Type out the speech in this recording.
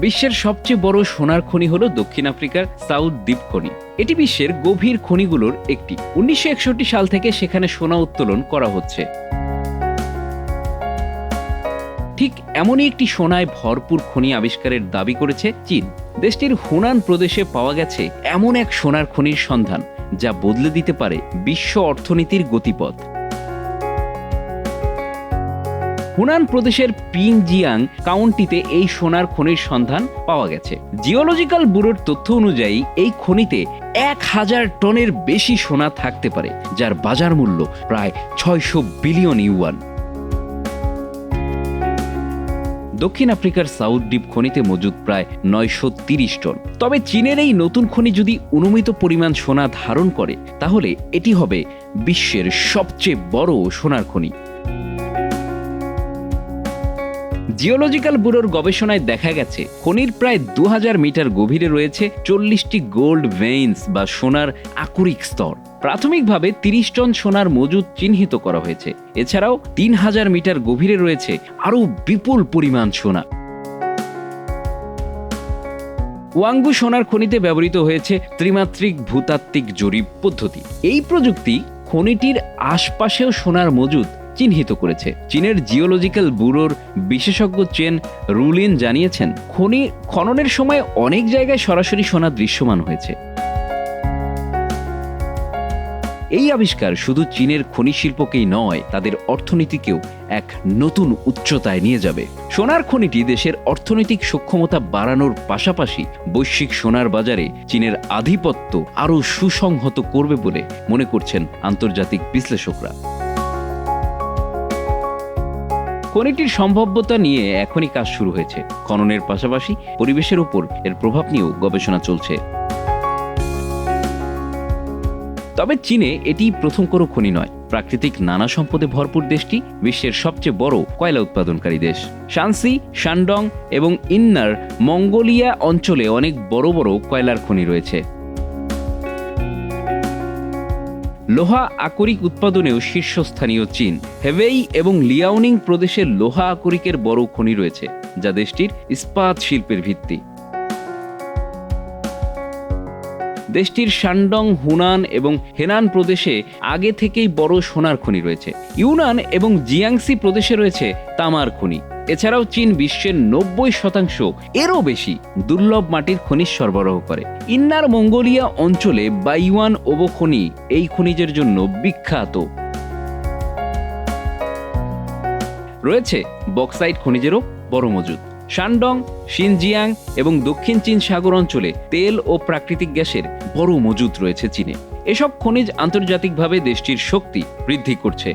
বিশ্বের সবচেয়ে বড় সোনার খনি হল দক্ষিণ আফ্রিকার সাউথ দ্বীপ খনি। এটি বিশ্বের গভীর খনিগুলোর একটি। উনিশশো একষট্টি সাল থেকে সেখানে সোনা উত্তোলন করা হচ্ছে। ঠিক এমনই একটি সোনায় ভরপুর খনি আবিষ্কারের দাবি করেছে চীন। দেশটির হুনান প্রদেশে পাওয়া গেছে এমন এক সোনার খনির সন্ধান, যা বদলে দিতে পারে বিশ্ব অর্থনীতির গতিপথ। হুনান প্রদেশের পিংজিয়াং কাউন্টিতে এই সোনার খনির সন্ধান পাওয়া গেছে। জিওলজিক্যাল ব্যুরোর তথ্য অনুযায়ী, এই খনিতে এক হাজার টনের বেশি সোনা থাকতে পারে, যার বাজার মূল্য প্রায় ছয়শো বিলিয়ন ইউয়ান। দক্ষিণ আফ্রিকার সাউথ ডিপ খনিতে মজুদ প্রায় নয়শো তিরিশ টন। তবে চীনের এই নতুন খনি যদি অনুমিত পরিমাণ সোনা ধারণ করে, তাহলে এটি হবে বিশ্বের সবচেয়ে বড় সোনার খনি। জিওলজিক্যাল ব্যুরোর গবেষণায় দেখা গেছে, খনির প্রায় দু হাজার মিটার গভীরে রয়েছে চল্লিশটি গোল্ড ভেইনস বা সোনার আকরিক স্তর। প্রাথমিকভাবে তিরিশ টন সোনার মজুদ চিহ্নিত করা হয়েছে। এছাড়াও তিন হাজার মিটার গভীরে রয়েছে আরও বিপুল পরিমাণ সোনা। ওয়াঙ্গু সোনার খনিতে ব্যবহৃত হয়েছে ত্রিমাত্রিক ভূতাত্ত্বিক জরিপ পদ্ধতি। এই প্রযুক্তি খনিটির আশপাশেও সোনার মজুদ চিহ্নিত করেছে। চীনের জিওলজিক্যাল ব্যুরোর বিশেষজ্ঞ চেন রুলিন জানিয়েছেন, খনি খননের সময় অনেক জায়গায় সরাসরি সোনা দৃশ্যমান হয়েছে। এই আবিষ্কার শুধু চীনের খনি শিল্পকেই নয়, তাদের অর্থনীতিকেও এক নতুন উচ্চতায় নিয়ে যাবে। সোনার খনিটি দেশের অর্থনৈতিক সক্ষমতা বাড়ানোর পাশাপাশি বৈশ্বিক সোনার বাজারে চীনের আধিপত্য আরও সুসংহত করবে বলে মনে করছেন আন্তর্জাতিক বিশ্লেষকরা। খনিটির সম্ভাব্যতা নিয়ে এখনই কাজ শুরু হয়েছে। খননের পাশাপাশি পরিবেশের উপর এর প্রভাব নিয়েও গবেষণা চলছে। তবে চীনে এটি প্রথম কোনো খনি নয়। প্রাকৃতিক নানা সম্পদে ভরপুর দেশটি বিশ্বের সবচেয়ে বড় কয়লা উৎপাদনকারী দেশ। শানসি শানডং এবং ইন্নার মঙ্গোলিয়া অঞ্চলে অনেক বড় বড় কয়লার খনি রয়েছে। লোহা আকরিক উৎপাদনেও শীর্ষস্থানীয় চীন। হেভেই এবং লিয়াওনিং প্রদেশের লোহা আকরিকের বড় খনি রয়েছে, যা দেশটির ইস্পাত শিল্পের ভিত্তি। দেশটির শানডং, হুনান এবং হেনান প্রদেশে আগে থেকেই বড় সোনার খনি রয়েছে। ইউনান এবং জিয়াংসি প্রদেশে রয়েছে তামার খনি। এছাড়াও চীন বিশ্বের নব্বই শতাংশ এরও বেশি দুর্লভ মাটির খনিজ সরবরাহ করে। ইন্নার মঙ্গোলিয়া অঞ্চলে বাইওয়ান ওবো খনি এই খনিজের জন্য বিখ্যাত। রয়েছে বক্সাইট খনিজেরও বড় মজুদ। শানডং, শিনজিয়াং এবং দক্ষিণ চীন সাগর অঞ্চলে তেল ও প্রাকৃতিক গ্যাসের বড় মজুদ রয়েছে চীনে। এসব খনিজ আন্তর্জাতিকভাবে দেশটির শক্তি বৃদ্ধি করছে।